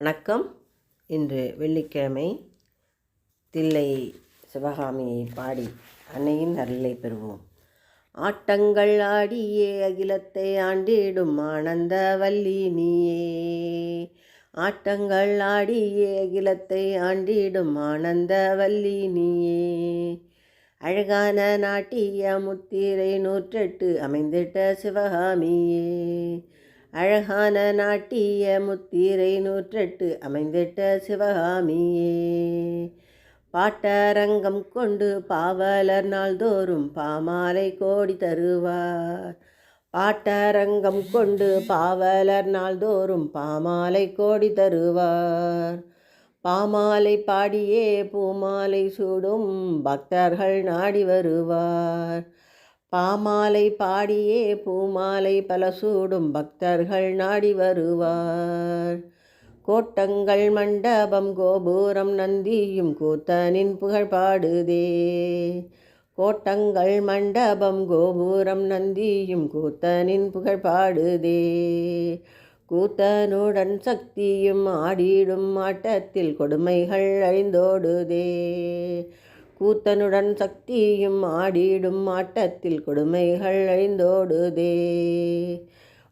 வணக்கம். இன்று வெள்ளிக்கிழமை தில்லை சிவகாமியை பாடி அன்னையின் அருளை பெறுவோம். ஆட்டங்கள் ஆடியே அகிலத்தை ஆண்டிடும் ஆனந்த வல்லி நீயே ஆட்டங்கள் ஆடியே அகிலத்தை ஆண்டிடும் ஆனந்த வல்லி நீயே அழகான நாட்டிய முத்திரை நூற்றெட்டு அமைந்திட்ட சிவகாமியே. அழகான நாட்டிய முத்திரை நூற்றெட்டு அமைந்திட்ட சிவகாமியே. பாட்டரங்கம் கொண்டு பாவலர் நாள்தோறும் பாமாலை கோடி தருவார். பாட்டரங்கம் கொண்டு பாவலர் நாள்தோறும் பாமாலை கோடி தருவார். பாமாலை பாடியே பூமாலை சூடும் பக்தர்கள் நாடி வருவார். பாமாலை பாடியே பூமாலை பல சூடும் பக்தர்கள் நாடி வருவார். கோட்டங்கள் மண்டபம் கோபுரம் நந்தியும் கூத்தனின் புகழ் பாடுதே. கோட்டங்கள் மண்டபம் கோபுரம் நந்தியும் கூத்தனின் புகழ் பாடுதே. கூத்தனுடன் சக்தியும் ஆடிடும் ஆட்டத்தில் கொடுமைகள் அழிந்தோடுதே. கூத்தனுடன் சக்தியும் ஆடிடும் ஆட்டத்தில் கொடுமைகள் அழிந்தோடுதே.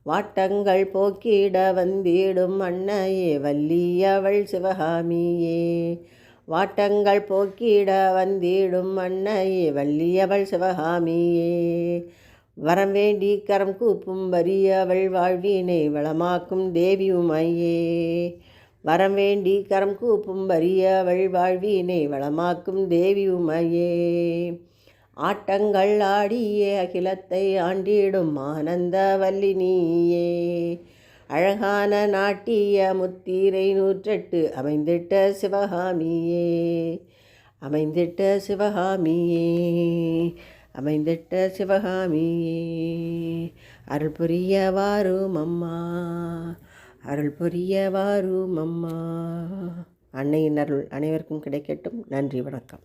வாட்டங்கள் போக்கிட வந்திடும் அன்னையே வல்லியவள் சிவகாமியே. வாட்டங்கள் போக்கிட வந்திடும் அன்னையே வல்லியவள் சிவகாமியே. வரம் வேண்டி கரம் கூப்பும் வரியவள் வாழ்வினை வளமாக்கும் தேவியுமையே. வரம் வேண்டி கரம் கூப்பும் வரியவள் வாழ்வினை வளமாக்கும் தேவி உமையே. ஆட்டங்கள் ஆடியே அகிலத்தை ஆண்டிடும் ஆனந்த வல்லினியே. அழகான நாட்டிய முத்தீரை நூற்றெட்டு அமைந்திட்ட சிவகாமியே. அமைந்திட்ட சிவகாமியே. அமைந்திட்ட சிவகாமியே. அருள் புரிய வாரும் அம்மா. அருள் புரிய வாரும் அம்மா அன்னையின் அருள் அனைவருக்கும் கிடைக்கட்டும். நன்றி வணக்கம்.